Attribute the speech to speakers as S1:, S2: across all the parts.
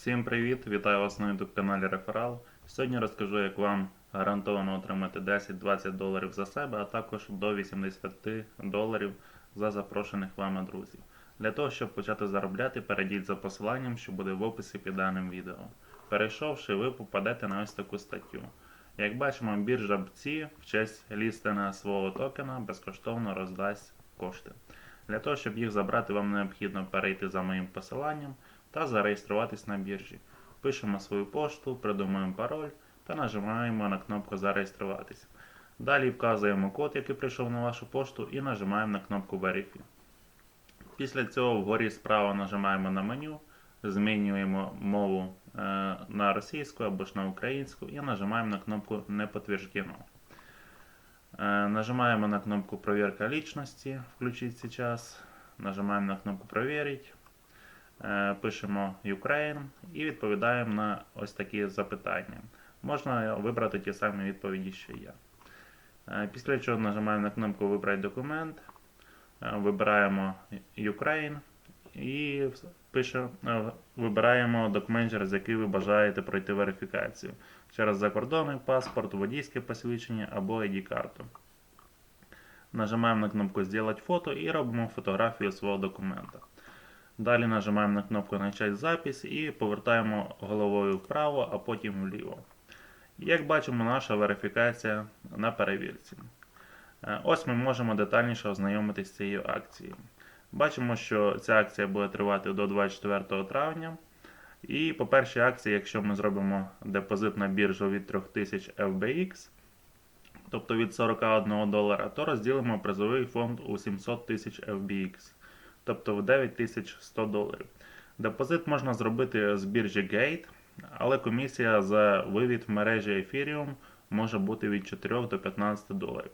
S1: Всім привіт! Вітаю вас на YouTube каналі Реферал. Сьогодні розкажу, як вам гарантовано отримати 10-20 доларів за себе, а також до 80 доларів за запрошених вами друзів. Для того, щоб почати заробляти, перейдіть за посиланням, що буде в описі під даним відео. Перейшовши, ви попадете на ось таку статтю. Як бачимо, біржа BTC в честь лістена свого токена безкоштовно роздасть кошти. Для того, щоб їх забрати, вам необхідно перейти за моїм посиланням та зареєструватись на біржі. Пишемо свою пошту, придумуємо пароль та нажимаємо на кнопку Зареєструватись. Далі вказуємо код, який прийшов на вашу пошту, і нажимаємо на кнопку Verify. Після цього вгорі справа нажимаємо на меню, змінюємо мову е, на російську або ж на українську і нажимаємо на кнопку Не підтверджено. Е, Нажимаємо на кнопку Проверка личности, включить сейчас. Нажимаємо на кнопку Проверить. Е, Пишемо Ukraine і відповідаємо на ось такі запитання. Можна вибрати ті самі відповіді, що я. Е, Після чого нажимаємо на кнопку Вибрати документ. Е, Вибираємо Ukraine і пишемо, вибираємо документ, через який ви бажаєте пройти верифікацію. Через закордонний паспорт, водійське посвідчення або ID-карту. Нажимаємо на кнопку Сделать фото і робимо фотографію свого документа. Далі нажимаємо на кнопку Начать запись і повертаємо головою вправо, а потім вліво. Як бачимо, наша верифікація на перевірці. Е, Ось ми можемо детальніше ознайомитися з цією акцією. Бачимо, що ця акція буде тривати до 24 травня. І по першій акції, якщо ми зробимо депозит на біржу від 3000 FBX, тобто від 41 долара, то розділимо призовий фонд у 700 тисяч FBX, тобто в 9100 доларів. Депозит можна зробити з біржі Gate, але комісія за вивід в мережі Ethereum може бути від 4 до 15 доларів.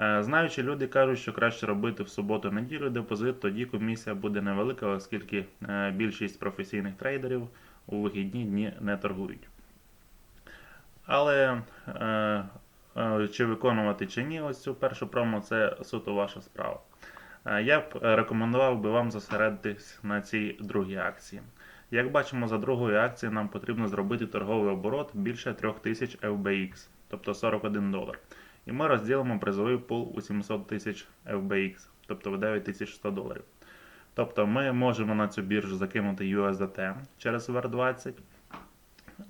S1: Е, Знаючи, люди кажуть, що краще робити в суботу-неділю депозит, тоді комісія буде невелика, оскільки е, більшість професійних трейдерів у вихідні дні не торгують. Але е, чи виконувати чи ні, ось цю першу промо це суто ваша справа. Е, Я б рекомендував би вам зосередитись на цій другій акції. Як бачимо, за другою акцією нам потрібно зробити торговий оборот більше 3000 FBX, тобто 41 долар. І ми розділимо призовий пул у 700 тисяч FBX, тобто в 9100 доларів. Тобто ми можемо на цю біржу закинути USDT через VR20,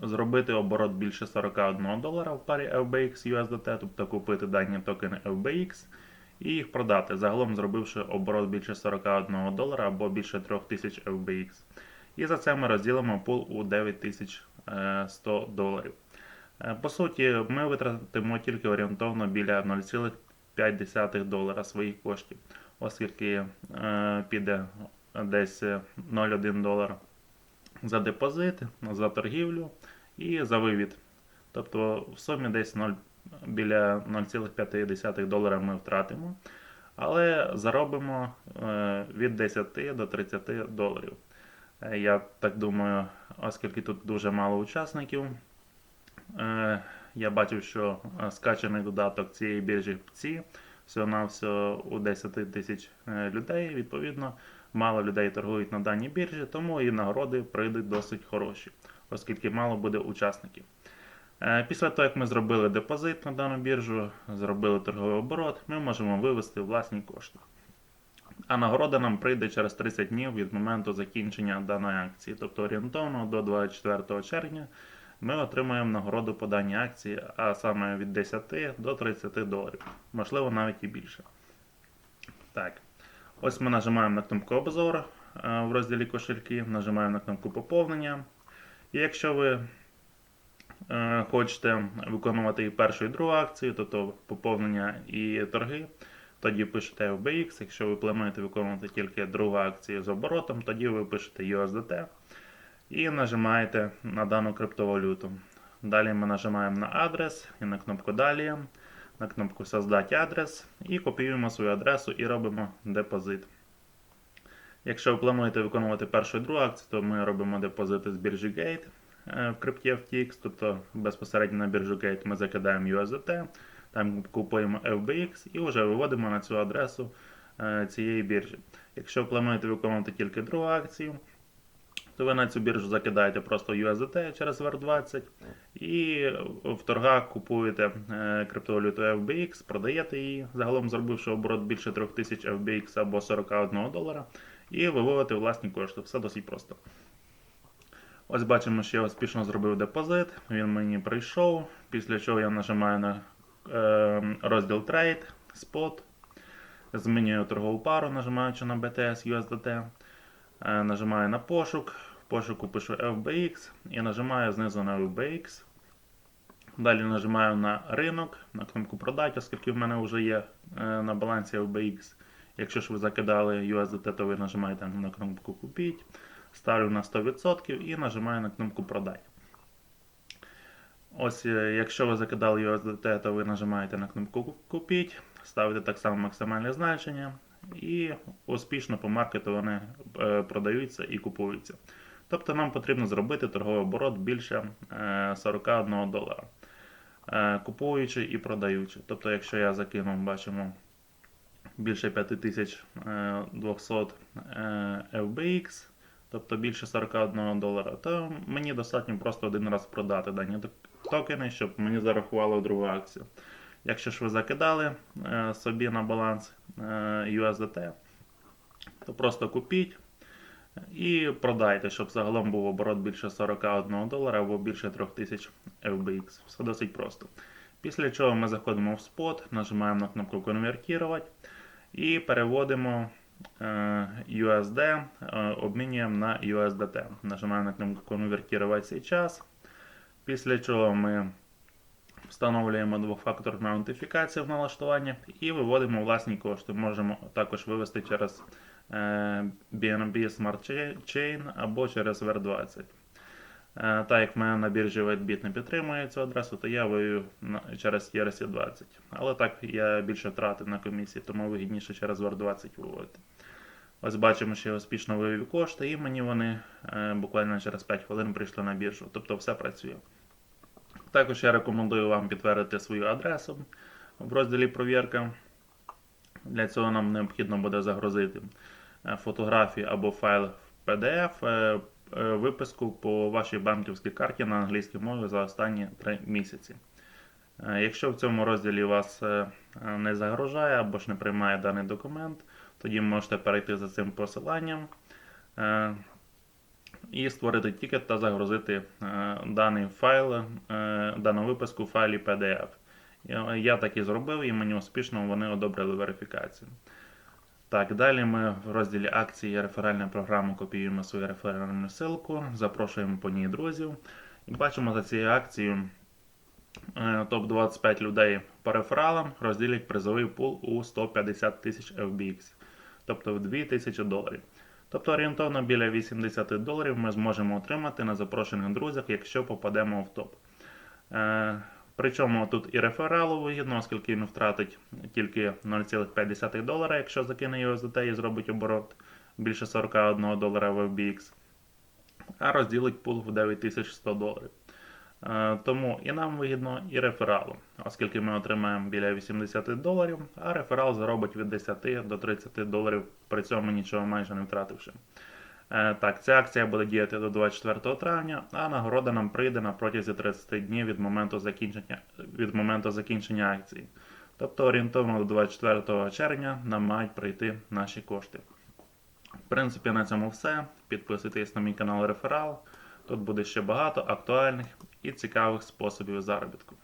S1: зробити оборот більше 41 долара в парі FBX USDT, тобто купити дані токени FBX і їх продати, загалом зробивши оборот більше 41 долара або більше 3000 FBX. І за це ми розділимо пул у 9100 доларів. Е, По суті, ми витратимо тільки орієнтовно біля 0,5 долара своїх коштів, оскільки е, піде десь 0,1 долар за депозит, за торгівлю і за вивід. Тобто в сумі десь 0, біля 0,5 долара ми втратимо, але заробимо е, від 10 до 30 доларів. Е, Я так думаю, оскільки тут дуже мало учасників. Е, Я бачив, що скачаний додаток цієї біржі ПЦІ всього-навсього у 10 тисяч людей. Відповідно, мало людей торгують на даній біржі, тому і нагороди прийдуть досить хороші, оскільки мало буде учасників. Е, Після того, як ми зробили депозит на дану біржу, зробили торговий оборот, ми можемо вивести власні кошти. А нагорода нам прийде через 30 днів від моменту закінчення даної акції, тобто орієнтовно до 24 червня ми отримаємо нагороду по даній акції, а саме від 10 до 30 доларів, можливо навіть і більше. Так, ось ми нажимаємо на кнопку обзор е, в розділі кошельки, нажимаємо на кнопку поповнення. І якщо ви хочете виконувати першу і другу акцію, тобто поповнення і торги, тоді пишете FBX. Якщо ви плануєте виконувати тільки другу акцію з оборотом, тоді ви пишете USDT і нажимаєте на дану криптовалюту. Далі ми нажимаємо на адрес і на кнопку Далі, на кнопку Создати адрес і копіюємо свою адресу і робимо депозит. Якщо ви плануєте виконувати першу і другу акцію, то ми робимо депозити з біржі Gate е, в крипті FTX, тобто безпосередньо на біржу Gate ми закидаємо USDT, там купуємо FBX і вже виводимо на цю адресу е, цієї біржі. Якщо плануєте виконувати тільки другу акцію, то ви на цю біржу закидаєте просто USDT через VR20 і в торгах купуєте е, криптовалюту FBX, продаєте її, загалом зробивши оборот більше 3000 FBX або 41 долара, і виводите власні кошти. Все досить просто. Ось бачимо, що я успішно зробив депозит, він мені прийшов, після чого я нажимаю на е, розділ Trade, Spot, змінюю торгову пару, нажимаючи на BTS USDT. Е, Нажимаю на пошук, в пошуку пишу FBX і нажимаю знизу на FBX. Далі нажимаю на ринок, на кнопку продати, оскільки в мене вже є е, на балансі FBX. Якщо ж ви закидали USDT, то ви нажимаєте на кнопку Купіть. Ставлю на 100% і нажимаю на кнопку Продати. Ось, е, якщо ви закидали USDT, то ви нажимаєте на кнопку Купіть, ставите так само максимальне значення, і успішно по маркету вони е, продаються і купуються. Тобто нам потрібно зробити торговий оборот більше е, 41 долара, е, купуючи і продаючи. Тобто, якщо я закину, бачимо більше 5200 е, FBX, тобто більше 41 долара, то мені достатньо просто один раз продати дані токени, щоб мені зарахували в другу акцію. Якщо ж ви закидали е, собі на баланс е, USDT, то просто купіть і продайте, щоб загалом був оборот більше 41 долара або більше 3000 FBX. Все досить просто. Після чого ми заходимо в спот, нажимаємо на кнопку конвертувати і переводимо USD, е, обмінюємо на USDT. Нажимаємо на кнопку конвертувати сейчас. Після чого ми встановлюємо двофакторну аутентифікацію в налаштуванні і виводимо власні кошти. Можемо також вивести через е, BNB Smart Chain або через VR20. Е, Так як в мене на біржі WhiteBit не підтримує цю адресу, то я вивів через ERC20. Але так я більше втратив на комісії, тому вигідніше через VR20 виводити. Ось бачимо, що я успішно вивів кошти, і мені вони е, буквально через 5 хвилин прийшли на біржу. Тобто все працює. Також я рекомендую вам підтвердити свою адресу в розділі Провірка. Для цього нам необхідно буде загрузити е, фотографії або файл в PDF, е, виписку по вашій банківській карті на англійській мові за останні 3 місяці. Е, Якщо в цьому розділі вас е, не загружає або ж не приймає даний документ, тоді можете перейти за цим посиланням е, і створити тікет та загрузити даний файл, дану виписку в файлі PDF. Я, так і зробив, і мені успішно вони одобрили верифікацію. Так, далі ми в розділі акції реферальна програма копіюємо свою реферальну ссылку, запрошуємо по ній друзів. І бачимо за цією акцією топ-25 людей по рефералам розділять призовий пул у 150 тисяч FBX, тобто в 2000 доларів. Тобто орієнтовно біля 80 доларів ми зможемо отримати на запрошених друзях, якщо попадемо в топ. Е, Причому тут і рефералу вигідно, оскільки він втратить тільки 0,5 долара, якщо закине USDT і зробить оборот більше 41 долара в FBX, а розділить пул в 9100 доларів. Е, Тому і нам вигідно, і рефералу, оскільки ми отримаємо біля 80 доларів, а реферал заробить від 10 до 30 доларів, при цьому нічого майже не втративши. Е, Так, ця акція буде діяти до 24 травня, а нагорода нам прийде на протязі 30 днів від моменту закінчення, від моменту закінчення акції. Тобто орієнтовно до 24 червня нам мають прийти наші кошти. В принципі, на цьому все. Підписуйтесь на мій канал Реферал. Тут буде ще багато актуальних і цікавих способів заробітку.